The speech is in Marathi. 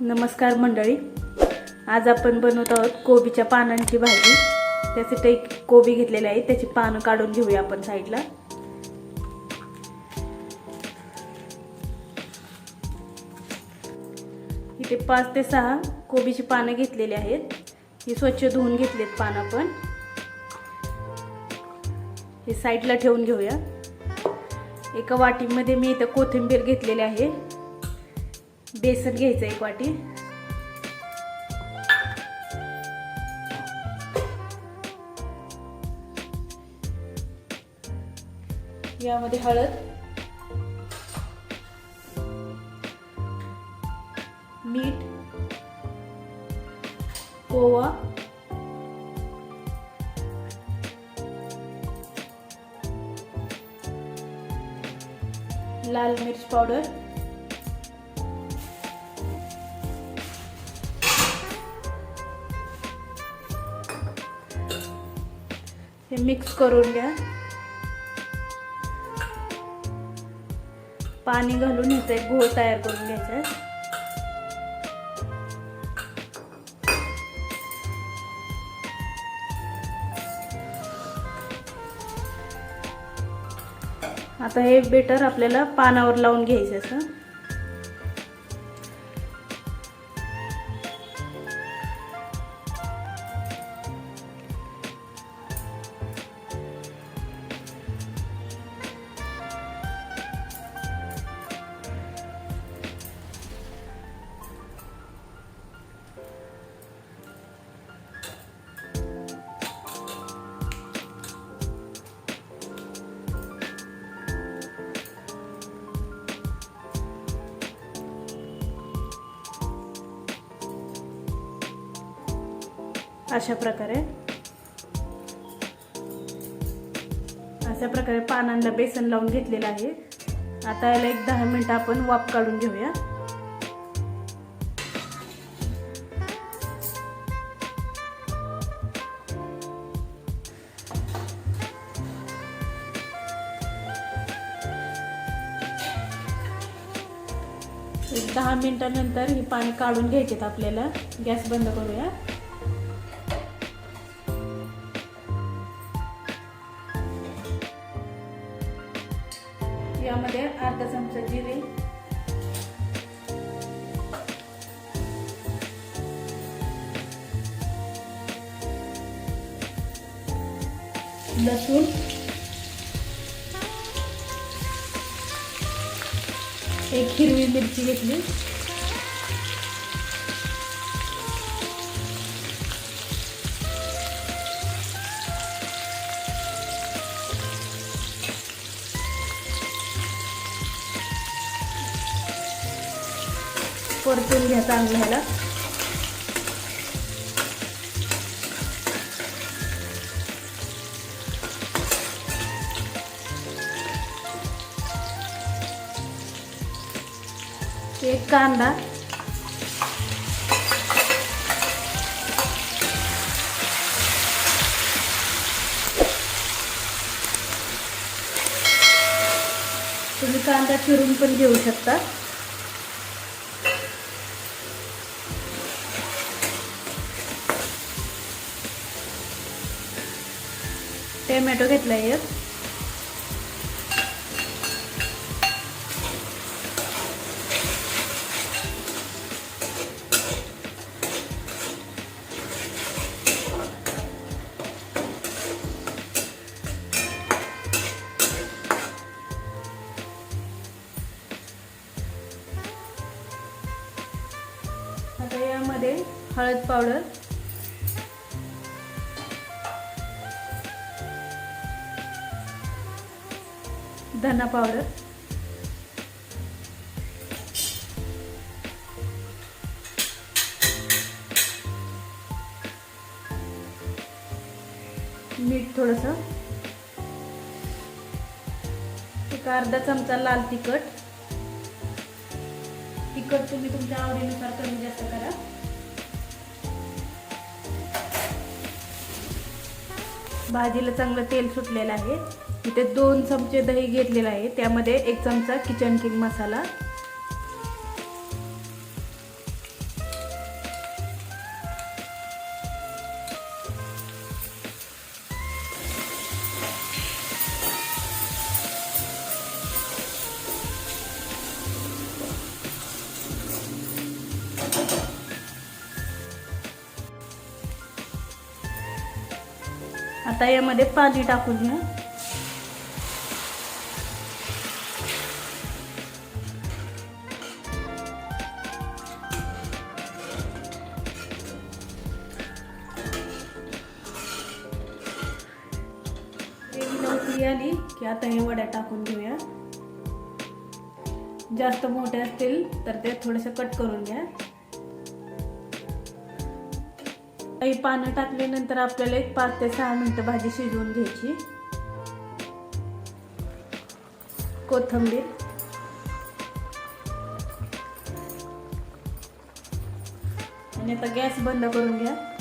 नमस्कार मंडळी. आज आपण बनवत आहोत कोबीच्या पानांची भाजी. त्यासाठी एक कोबी घेतलेली आहे. त्याची पानं काढून घेऊया आपण साईडला. इथे पाच ते सहा कोबीची पानं घेतलेली आहेत. ही स्वच्छ धुवून घेतलेत पानं पण हे साईडला ठेवून घेऊया. एका वाटीमध्ये मी इथं कोथिंबीर घेतलेली आहे. बेसन घ्यायचं एक वाटी. यामध्ये हळद. मीठ. ओवा. लाल मिर्च पावडर. हे मिक्स करून घ्या पाणी घालून ह्याचा एक घोळ तयार करून घ्यायचा आहे. आता हे बेटर आपल्याला पानावर लावून घ्यायचं असं अशा प्रकारे. अशा प्रकारे पानांना बेसन लावून घेतलेलं आहे. आता याला एक दहा मिनटं आपण वाफ काढून घेऊया. एक दहा मिनटानंतर हे पाणी काढून घ्यायचे आपल्याला. गॅस बंद करूया. लसूण. एक हिरवी मिरची घेतली. परतून घ्या चांगलं ह्याला. एक कांदा. तुम्ही कांदा चिरून पण घेऊ शकता. टोमॅटो घेतला एक. हळद पावडर. धना पावडर. मीठ थोडस. एक अर्धा चमचा लाल तिखट. तिखट तुम्ही तुमच्या आवडीनुसार कमी जास्त करा. भाजीला चांगलं तेल सुटलेलं आहे. इथे दोन चमचे दही घेतलेलं आहे. त्यामध्ये एक चमचा किचन किंग मसाला. आता यामध्ये पाणी टाकून घ्या. आली की आता हे वड्या टाकून घेऊया. जास्त मोठे असतील तर ते थोडेसे कट करून घ्या. काही पानं टाकल्यानंतर आपल्याला एक पाच ते सहा मिनटं भाजी शिजवून घ्यायची. कोथंबीर. आणि आता गॅस बंद करून घ्या.